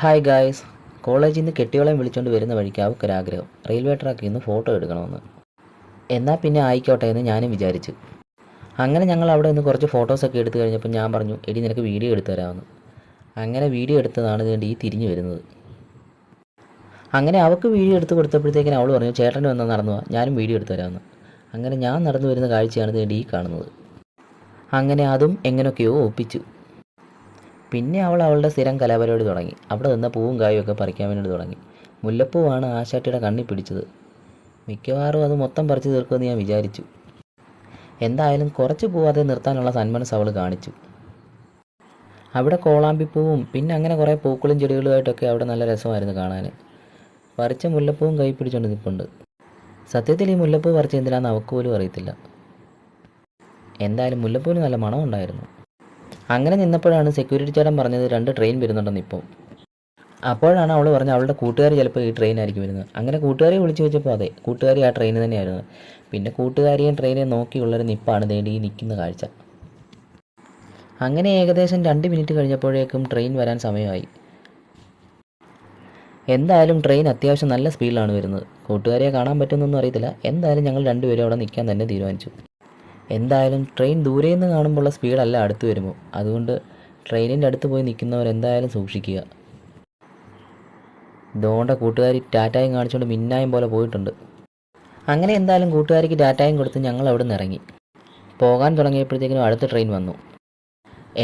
Hi guys കോളേജിൽ നിന്ന് കെട്ടിയോളം വിളിച്ചുകൊണ്ട് വരുന്ന വഴിക്ക് അവൾക്കൊരാഗ്രഹം റെയിൽവേ ട്രാക്കിൽ നിന്ന് ഫോട്ടോ എടുക്കണമെന്ന് എന്നാൽ പിന്നെ ആയിക്കോട്ടെ എന്ന് ഞാനും വിചാരിച്ചു. അങ്ങനെ ഞങ്ങൾ അവിടെ നിന്ന് കുറച്ച് ഫോട്ടോസൊക്കെ എടുത്തു കഴിഞ്ഞപ്പോൾ ഞാൻ പറഞ്ഞു എടി നിനക്ക് വീഡിയോ എടുത്തു തരാമെന്ന്. അങ്ങനെ വീഡിയോ എടുത്തതാണ് ഇതുകൊണ്ട് ഈ തിരിഞ്ഞു വരുന്നത്. അങ്ങനെ അവൾക്ക് വീഡിയോ എടുത്ത് കൊടുത്തപ്പോഴത്തേക്കിനും അവൾ പറഞ്ഞു ചേട്ടന്റെ വന്നാൽ നടന്നു പോവാ ഞാനും വീഡിയോ എടുത്തു തരാമെന്ന്. അങ്ങനെ ഞാൻ നടന്നു വരുന്ന കാഴ്ചയാണ് ഇതുകൊണ്ട് ഈ കാണുന്നത്. അങ്ങനെ അതും എങ്ങനെയൊക്കെയോ ഒപ്പിച്ചു. പിന്നെ അവൾ അവളുടെ സ്ഥിരം കലാപരിപാടി തുടങ്ങി. അവിടെ നിന്ന് പൂവും കായും ഒക്കെ പറിക്കാൻ വേണ്ടി തുടങ്ങി. മുല്ലപ്പൂവാണ് ആശാട്ടിയുടെ കണ്ണി പിടിച്ചത്. മിക്കവാറും അത് മൊത്തം പറിച്ചു തീർക്കുമെന്ന് ഞാൻ വിചാരിച്ചു. എന്തായാലും കുറച്ച് പോവാതെ നിർത്താനുള്ള സന്മനസ് അവൾ കാണിച്ചു. അവിടെ കോളാമ്പിപ്പൂവും പിന്നെ അങ്ങനെ കുറേ പൂക്കളും ചെടികളുമായിട്ടൊക്കെ അവിടെ നല്ല രസമായിരുന്നു കാണാൻ പറിച്ച മുല്ലപ്പൂവും കൈ പിടിച്ചുകൊണ്ട് നിൽപ്പുണ്ട് സത്യത്തിൽ ഈ മുല്ലപ്പൂ പറിച്ച അവൾക്ക് പോലും അറിയത്തില്ല. എന്തായാലും മുല്ലപ്പൂവിന് നല്ല മണമുണ്ടായിരുന്നു. അങ്ങനെ നിന്നപ്പോഴാണ് സെക്യൂരിറ്റി ചേട്ടൻ പറഞ്ഞത് രണ്ട് ട്രെയിൻ വരുന്നുണ്ടെന്ന് ഇപ്പോൾ അപ്പോഴാണ് അവൾ പറഞ്ഞത് അവളുടെ കൂട്ടുകാർ ചിലപ്പോൾ ഈ ട്രെയിനായിരിക്കും വരുന്നത്. അങ്ങനെ കൂട്ടുകാരെ വിളിച്ചു വെച്ചപ്പോൾ അതെ കൂട്ടുകാരി ആ ട്രെയിൻ തന്നെയായിരുന്നു. പിന്നെ കൂട്ടുകാരിയും ട്രെയിനെയും നോക്കിയുള്ളൊരു നിപ്പാണ് തേടി ഈ നിൽക്കുന്ന കാഴ്ച. അങ്ങനെ ഏകദേശം രണ്ട് മിനിറ്റ് കഴിഞ്ഞപ്പോഴേക്കും ട്രെയിൻ വരാൻ സമയമായി. എന്തായാലും ട്രെയിൻ അത്യാവശ്യം നല്ല സ്പീഡിലാണ് വരുന്നത്. കൂട്ടുകാരിയെ കാണാൻ പറ്റുന്നൊന്നും അറിയത്തില്ല. എന്തായാലും ഞങ്ങൾ രണ്ടുപേരും അവിടെ നിൽക്കാൻ തന്നെ തീരുമാനിച്ചു. എന്തായാലും ട്രെയിൻ ദൂരെ നിന്ന് കാണുമ്പോൾ കാണുമ്പോഴുള്ള സ്പീഡല്ല അടുത്ത് വരുമ്പോൾ അതുകൊണ്ട് ട്രെയിനിന്റെ അടുത്ത് പോയി നിൽക്കുന്നവർ എന്തായാലും സൂക്ഷിക്കുക. ദോണ്ട കൂട്ടുകാരി ടാറ്റായും കാണിച്ചുകൊണ്ട് മിന്നായും പോലെ പോയിട്ടുണ്ട്. അങ്ങനെ എന്തായാലും കൂട്ടുകാരിക്ക് ടാറ്റായും കൊടുത്ത് ഞങ്ങൾ അവിടെ നിന്ന് ഇറങ്ങി. പോകാൻ തുടങ്ങിയപ്പോഴത്തേക്കിനും അടുത്ത ട്രെയിൻ വന്നു.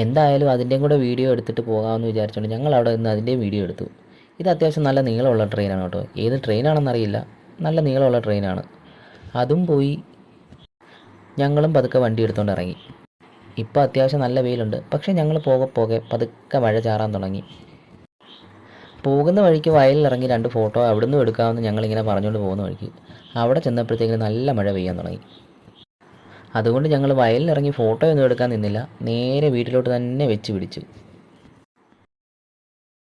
എന്തായാലും അതിന്റെയും കൂടെ വീഡിയോ എടുത്തിട്ട് പോകാമെന്ന് വിചാരിച്ചുകൊണ്ട് ഞങ്ങൾ അവിടെ നിന്ന് അതിന്റെയും വീഡിയോ എടുത്തു. ഇത് അത്യാവശ്യം നല്ല നീളമുള്ള ട്രെയിനാണ് കേട്ടോ. ഏത് ട്രെയിനാണെന്നറിയില്ല നല്ല നീളമുള്ള ട്രെയിനാണ് അതും പോയി ഞങ്ങളും പതുക്കെ വണ്ടി എടുത്തുകൊണ്ട് ഇറങ്ങി. ഇപ്പോൾ അത്യാവശ്യം നല്ല വെയിലുണ്ട്. പക്ഷേ ഞങ്ങൾ പോകെ പോകെ പതുക്കെ മഴ ചാറാൻ തുടങ്ങി. പോകുന്ന വഴിക്ക് വയലിലിറങ്ങി രണ്ട് ഫോട്ടോ അവിടുന്ന് എടുക്കാമെന്ന് ഞങ്ങളിങ്ങനെ പറഞ്ഞുകൊണ്ട് പോകുന്ന വഴിക്ക് അവിടെ ചെന്നപ്പോഴത്തേക്കും നല്ല മഴ പെയ്യാൻ തുടങ്ങി. അതുകൊണ്ട് ഞങ്ങൾ വയലിലിറങ്ങി ഫോട്ടോ ഒന്നും എടുക്കാൻ നിന്നില്ല. നേരെ വീട്ടിലോട്ട് തന്നെ വെച്ച് പിടിച്ചു.